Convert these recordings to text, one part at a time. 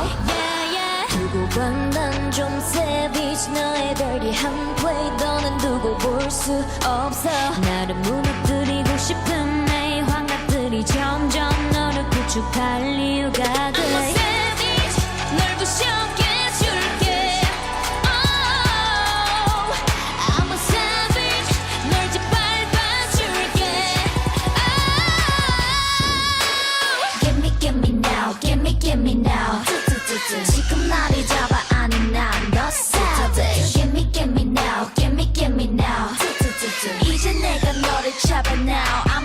나를 무너뜨리고 싶은 내 환각들이 점점 너를 구축할 이유가 돼 oh, oh. Give me now me give me now 지금 나를 너를 잡아 now I'm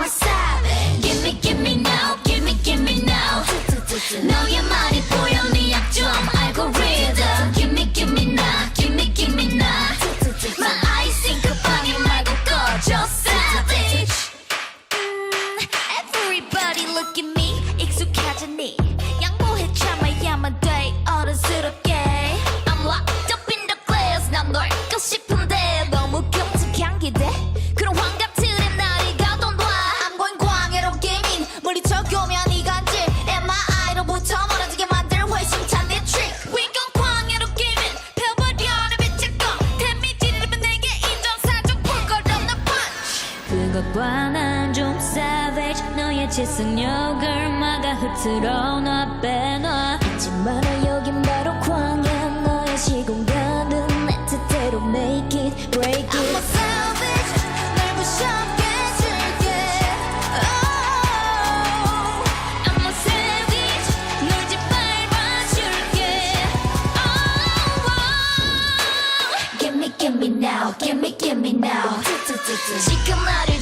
지속력을 막아 흐트러 놔 빼놔 잊지 마라 여긴 바로 광야 너의 시공간은 내 뜻대로 make it break it I'm a savage 널 oh, oh, oh. Me give me now 지금 나를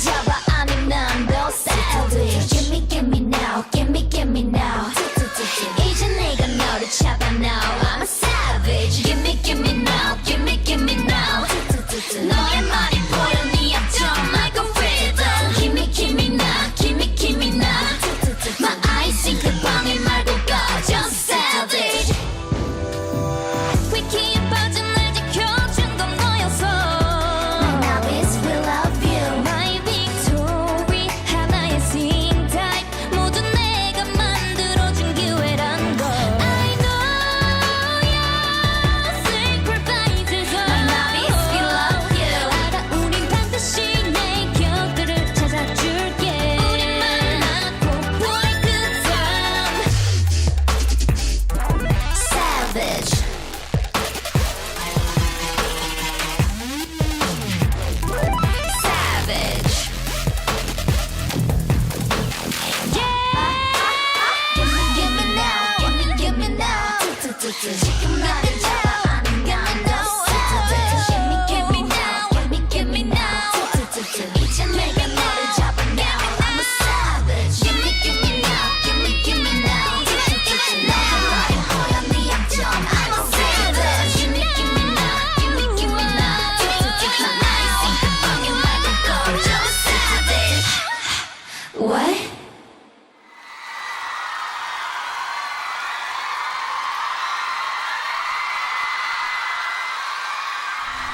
boxes.